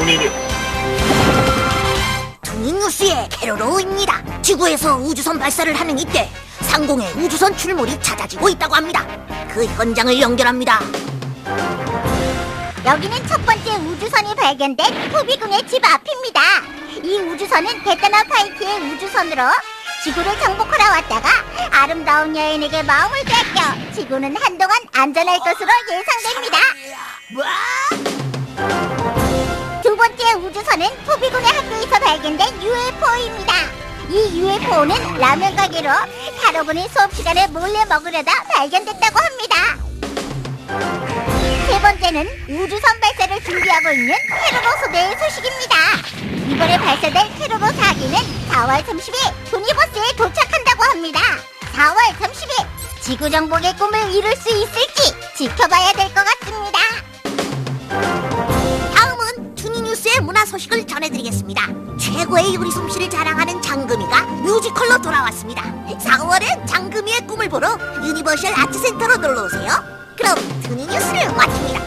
본인이 두잉뉴스의 캐롤로우입니다 지구에서 우주선 발사를 하는 이때 상공에 우주선 출몰이 잦아지고 있다고 합니다. 그 현장을 연결합니다. 여기는 첫 번째 우주선이 발견된 토비궁의 집 앞입니다. 이 우주선은 베타나 파이티의 우주선으로 지구를 정복하러 왔다가 아름다운 여인에게 마음을 뺏겨 지구는 한동안 안전할 것으로 예상됩니다. 우주선은 토비궁의 학교에서 발견된 UFO입니다. 이 UFO는 라면 가게로 여러분이 수업 시간에 몰래 먹으려다 발견됐다고 합니다. 세 번째는 우주선 발사를 준비하고 있는 캐로로 소대의 소식입니다. 이번에 발사될 캐로로 4기는 4월 30일 도니버스에 도착한다고 합니다. 4월 30일 지구 정복의 꿈을 이룰 수 있을지 지켜봐야 같습니다. 문화 소식을 전해드리겠습니다. 최고의 요리 솜씨를 자랑하는 장금이가 뮤지컬로 돌아왔습니다. 4월엔 장금이의 꿈을 보러 유니버셜 아트센터로 놀러오세요. 그럼 투니뉴스를 와치